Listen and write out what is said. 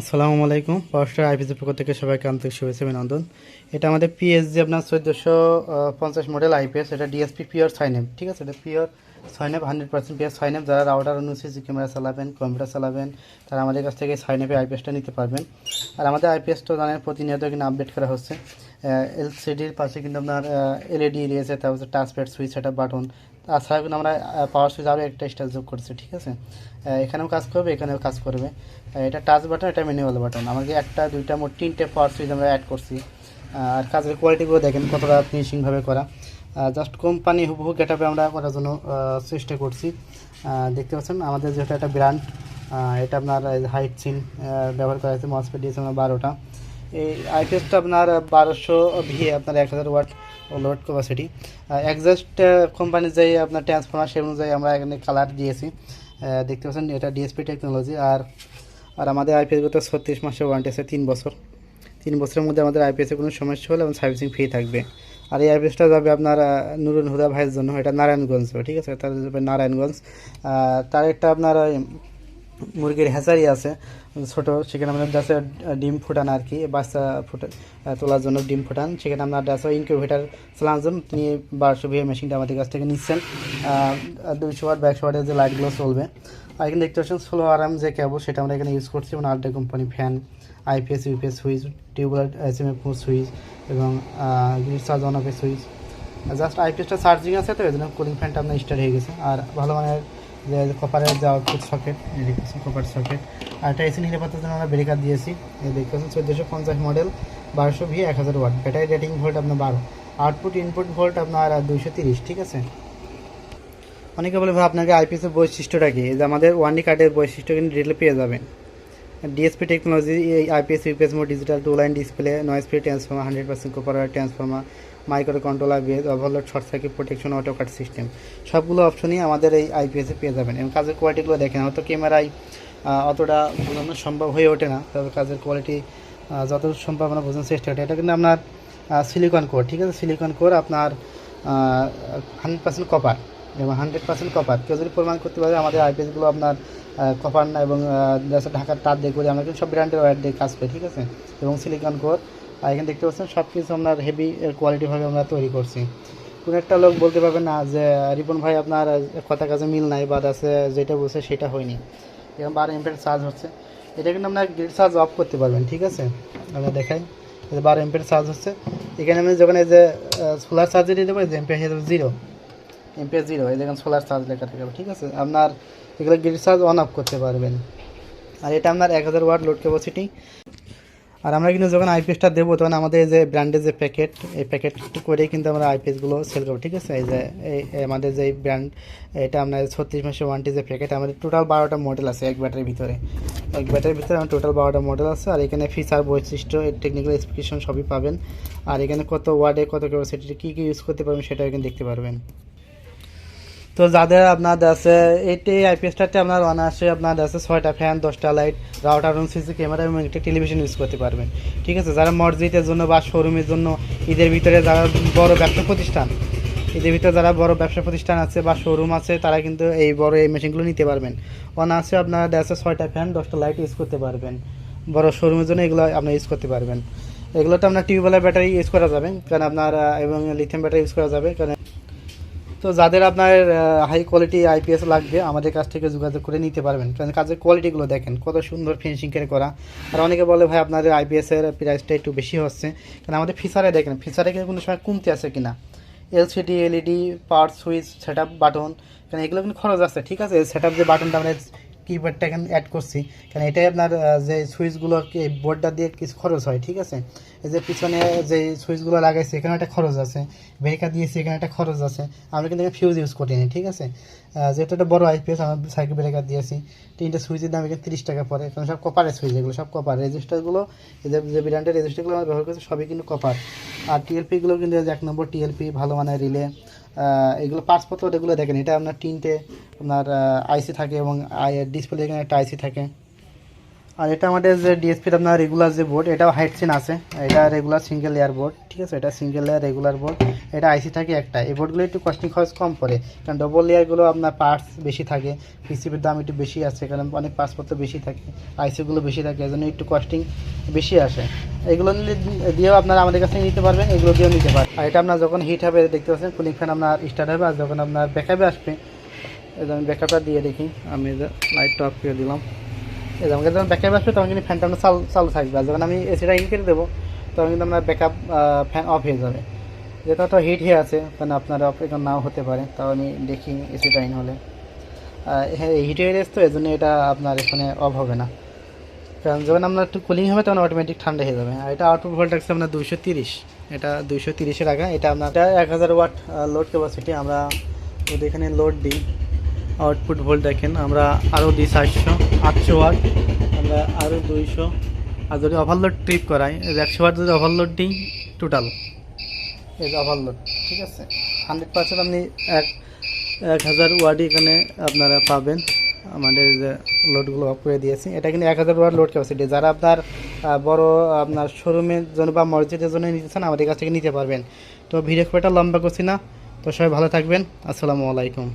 আসসালামু আলাইকুম। পাওয়ার আইপিসি পক্ষ থেকে সবাইকে আন্তরিক শুভেচ্ছা অভিনন্দন। এটা আমাদের পিএসজি আপনার চোদ্দোশো পঞ্চাশ মডেল আইপিএস এটা ডিএসপি পিওর সাইনেম ঠিক আছে? এটা pure sine wave hundred percent pure sine wave যারা রাউটার অন্য সিসি ক্যামেরা চালাবেন কম্পিউটার চালাবেন, তারা আমাদের কাছ থেকে সাইনেপে আইপিএসটা নিতে পারবেন। আর আমাদের আইপিএসটা জানেন, প্রতিনিয়ত কিন্তু আপডেট করা হচ্ছে। এলসিডির পাশে কিন্তু আপনার এলইডি রয়েছে, তারপর টাচপ্যাড সুইচ, সেটা বাটন। তাছাড়া কিন্তু আমরা পাওয়ার সুইচ আরও একটা স্টাইল যোগ করছি, ঠিক আছে? এখানেও কাজ করবে, এখানেও কাজ করবে। এটা টাচ বাটন এটা ম্যানুয়াল বাটন আমাকে একটা, দুইটা, মোট তিনটে পাওয়ার সুইচ আমরা অ্যাড করছি। আর কাজের কোয়ালিটিগুলো দেখেন, কতটা ফিনিশিংভাবে করা। জাস্ট কোম্পানি হুবহু গেটাপে আমরা করার জন্য চেষ্টা করছি। দেখতে পাচ্ছেন, আমাদের যেটা একটা ব্র্যান্ড এটা আপনার হাইট সিন ব্যবহার করা হয়েছে মসপেট দিয়েছে আমরা বারোটা। এই আইপিএসটা আপনার বারোশো ভিএ আপনার এক হাজার ওয়াট লোড ক্যাপাসিটি একজাস্ট কোম্পানির যে আপনার ট্রান্সফর্মার সেই অনুযায়ী আমরা এখানে কালার দিয়েছি। দেখতে পাচ্ছেন এটা ডিএসপি টেকনোলজি আর আর আমাদের আইপিএসগুলোতে ছত্রিশ মাসের ওয়ারেন্টি আছে, তিন বছর। তিন বছরের মধ্যে আমাদের আইপিএসে কোনো সমস্যা হলে এবং সার্ভিসিং ফ্রি থাকবে। আর এই আইপিএসটা যাবে আপনার নুরুল হুদা ভাইয়ের জন্য, এটা নারায়ণগঞ্জ, ঠিক আছে? তার নারায়ণগঞ্জ। তার একটা আপনার মুরগির হ্যাচারি আছে, ছোট, সেখানে আমাদের আছে ডিম ফুটান আর কি, বাচ্চা ফুটা তোলার জন্য ডিম ফুটান। সেখানে আমরা আছে ইনকিউবেটার চালানোর জন্য তিনি বারোশো ভিএ মেশিনটা আমাদের কাছ থেকে নিচ্ছেন। দুইশো ওয়াট ব্যাকশো ওয়াটের যে লাইটগুলো চলবে। আর এখানে দেখতে পাচ্ছেন, ষোলো আরাম যে কেবল সেটা আমরা এখানে ইউজ করছি। এবং ultra company fan IPS UPS switch tubelight S M F switch এবং চার্জ অন অফের সুইচ জাস্ট আইপিএসটা চার্জিং আছে তো এই জন্য কুলিং ফ্যানটা আপনার স্টার্ট হয়ে গেছে। আর ভালো মানের কপারের যে আউটপুট সকেট দেখতেছি কপার সকেট আর একটা এসি নিরাপত্তার জন্য আমরা ব্রেকার দিয়েছি। এই দেখতে পাচ্ছেন চোদ্দোশো পঞ্চাশ মডেল বারোশো ভি, এক হাজার ওয়াট ব্যাটারি রেটিং ভোল্ট আপনার বারো। আউটপুট ইনপুট ভোল্ট আপনার দুইশো তিরিশ, ঠিক আছে? অনেকে বলে, ভাই, আপনাকে আইপিএসের বৈশিষ্ট্যটা কি? যে আমাদের ওয়ানডি কার্ডের বৈশিষ্ট্য কিন্তু ডিটেলে পেয়ে যাবেন। ডিএসপি টেকনোলজি এই IPS UPS mode digital two line display noise free transformer hundred percent copper transformer micro controller based overload short circuit protection auto cut system সবগুলো অপশনই আমাদের এই আইপিএসে পেয়ে যাবেন। এবং কাজের কোয়ালিটিগুলো দেখেন, হয়তো ক্যামেরায় অতটা বোঝানো সম্ভব হয়ে ওঠে না, তবে কাজের কোয়ালিটি যত সম্ভব আমরা বোঝানোর চেষ্টা করি। এটা কিন্তু আপনার সিলিকন কোর ঠিক আছে? সিলিকন কোর আপনার হান্ড্রেড পার্সেন্ট কপার এবং হান্ড্রেড পার্সেন্ট কপার কেউ যদি প্রমাণ করতে পারে, আমাদের আইপিএসগুলো আপনার কপার না, এবং ঢাকার তার দিয়ে করি, আমরা কিন্তু সব ব্র্যান্ডের ওয়ার দিয়ে কাজ করি, ঠিক আছে? এবং সিলিকন কোর আর এখানে দেখতে পাচ্ছেন সব কিছু আপনার হেভি কোয়ালিটিভাবে আমরা তৈরি করছি। কোনো একটা লোক বলতে পারবে না যে, রিপন ভাই আপনার কথা কাজে মিল নাই, বা আছে, যেটা বলছে সেটা হয়নি। এবং বারো এমপের চার্জ হচ্ছে। এটা কিন্তু আপনার গ্রিড চার্জ অফ করতে পারবেন, ঠিক আছে? আমরা দেখাই। বারো এমপের চার্জ হচ্ছে। এখানে আমি যখন এই যে সোলার চার্জে দিয়ে দেবো যে এমপিয়ার হয়ে যাবে জিরো এমপিয়ার জিরো এই দেখেন সোলার চার্জ লেখা থাকবে ঠিক আছে? আপনার এগুলো গ্রিড চার্জ অন অফ করতে পারবেন। আর এটা আপনার এক হাজার ওয়াট লোড ক্যাপাসিটি আর আমরা কিন্তু যখন আইপিএসটা দেবো, তখন আমাদের যে ব্র্যান্ডের যে প্যাকেট এই প্যাকেট করেই কিন্তু আমরা আইপিএসগুলো সেল করব, ঠিক আছে? এই যে, এই আমাদের যে ব্র্যান্ড এটা আপনার ছত্রিশ মাসের ওয়ান্টি যে প্যাকেট আমাদের টোটাল বারোটা মডেল আছে, এক ব্যাটারির ভিতরে। এক ব্যাটারির ভিতরে আমার টোটাল বারোটা মডেল আছে, আর এখানে ফিচার বৈশিষ্ট্য টেকনিক্যাল স্পেসিফিকেশন সবই পাবেন। আর এখানে কত ওয়ার্ডে কত ক্যাপাসিটি কী কী ইউজ করতে পারবেন সেটা এখানে দেখতে পারবেন। তো যাদের আপনার আছে এইটি আইপিএসটাতে আপনার অনায়াসে আপনার আছে ছয়টা ফ্যান দশটা light router room CC camera এবং একটা টেলিভিশন ইউজ করতে পারবেন। ঠিক আছে? যারা মসজিদের জন্য বা শোরুমের জন্য ঈদের ভিতরে যারা বড় ব্যবসা প্রতিষ্ঠান, ঈদের ভিতরে যারা বড় ব্যবসা প্রতিষ্ঠান আছে বা শোরুম আছে, তারা কিন্তু এই বড় এই মেশিনগুলো নিতে পারবেন। অনায়াসে আপনার আছে ছয়টা ফ্যান দশটা লাইট ইউজ করতে পারবেন। বড় শোরুমের জন্য এগুলো আপনার ইউজ করতে পারবেন। এগুলোতে আপনার টিউবওয়েলের ব্যাটারি ইউজ করা যাবে, কারণ আপনার এবং লিথিয়াম ব্যাটারি ইউজ করা যাবে, কারণ তো যাদের আপনার হাই কোয়ালিটি আইপিএস লাগবে, আমাদের কাছ থেকে যোগাযোগ করে নিতে পারবেন। কারণ কাজের কোয়ালিটিগুলো দেখেন, কত সুন্দর ফিনিশিং করে করা। আর অনেকে বলে, ভাই আপনাদের আইপিএসের প্রাইসটা একটু বেশি হচ্ছে। কারণ আমাদের ফিচারে দেখেন ফিচারে কিন্তু কোনো সময় কমতে আছে কিনা। LCD LED power switch set up button কারণ এগুলো কিন্তু খরচ আছে, ঠিক আছে? সেট আপ যে বাটনটা আমরা কিপ্যাডটা এখানে অ্যাড করছি। কারণ এটাই আপনার যে সুইচগুলো এই বোর্ডটা দিয়ে কিছু খরচ হয়, ঠিক আছে? এই যে পিছনে যে সুইচগুলো লাগাইছে এখানে একটা খরচ আছে। ব্রেকার দিয়েছি, এখানে একটা খরচ আছে। আমরা কিন্তু ফিউজ ইউজ করিনি, ঠিক আছে? যেহেতু একটা বড় আইপিএস আমরা সাইকেল ব্রেকার দিয়েছি। তিনটে সুইচের দাম এখানে তিরিশ টাকা পড়ে। কারণ সব কপারের সুইচ এগুলো, সব কপার রেজিস্টারগুলো যে ব্র্যান্ডের রেজিস্টারগুলো আমরা ব্যবহার করছি, সবই কিন্তু কপার আর টিএলপিগুলো কিন্তু এক নম্বর টিএলপি ভালো মানের রিলে এগুলো পাসপত্র এগুলো দেখেন, এটা আপনার তিনটে, আপনার আইসি থাকে এবং ডিসপ্লে এখানে একটা আইসি থাকে। আর এটা আমাদের যে ডিএসপির আপনার রেগুলার যে বোর্ড এটাও হাইট সিন আছে। এটা রেগুলার সিঙ্গেল লেয়ার বোর্ড ঠিক আছে? এটা সিঙ্গেল লেয়ার রেগুলার বোর্ড এটা আইসি থাকে একটা। এই বোর্ডগুলো একটু কস্টিং খরচ কম পড়ে, কারণ ডবল লেয়ারগুলো আপনার পার্টস বেশি থাকে পিসিবির দাম একটু বেশি আছে, কারণ অনেক পার্টসপত্র বেশি থাকে আইসিগুলো বেশি থাকে, এজন্য একটু কস্টিং বেশি আসে। এগুলো দিয়েও আপনারা আমাদের কাছে নিতে পারবেন, এগুলো দিয়েও নিতে পারবেন। আর এটা আপনার যখন হিট হবে, দেখতে পাচ্ছেন কুলিং ফ্যান আপনার স্টার্ট হবে, আর যখন আপনার ব্যাকআপে আসবে যে আমি ব্যাকআপটা দিয়ে দেখি, আমি লাইটটা অফ করে দিলাম। যে আমাকে যখন ব্যাকআপ আসবে, তখন কিন্তু ফ্যানটা আপনার চালু চালু থাকবে। আর যখন আমি এসিটা ইন করে দেবো, তখন কিন্তু আপনার ব্যাকআপ ফ্যান অফ হয়ে যাবে। যেটা তো হিট হয়ে আছে মানে আপনার অফ এখন নাও হতে পারে। তাও আমি দেখি এসিটা ইন হলে। হ্যাঁ হিট হয়ে গেছে তো এই জন্য এটা আপনার এখানে অফ হবে না। কারণ যখন আপনার একটু কুলিং হবে, তখন অটোমেটিক ঠান্ডা হয়ে যাবে। আর এটা আউটপুট ভোল্ট আছে আপনার দুইশো তিরিশ। এটা দুইশো তিরিশে রাখা এটা আপনার এক হাজার ওয়াট লোড ক্যাপাসিটি আমরা যদি এখানে লোড দিই আউটপুট ভোল্ট দেখেন, আমরা আরও দিই চারশো আটশো ওয়াট আমরা আরও দুইশো। আর যদি ওভারলোড ট্রিপ করাই একশো ওয়াট যদি ওভারলোড দিই টোটাল এই ওভারলোড ঠিক আছে? হান্ড্রেড পার্সেন্ট আপনি এক এক হাজার ওয়ার্ড এখানে আপনারা পাবেন। আমাদের যে লোডগুলো অফ করে দিয়েছি, এটা কিন্তু এক হাজার লোড ক্যাপাসিটি যারা আপনার বড়, আপনার শোরুমের জন্য বা মসজিদের জন্য নিতে চান, আমাদের কাছ থেকে নিতে পারবেন। তো ভিডিও খুব একটা লম্বা করছি না। তো সবাই ভালো থাকবেন। আসসালামু আলাইকুম।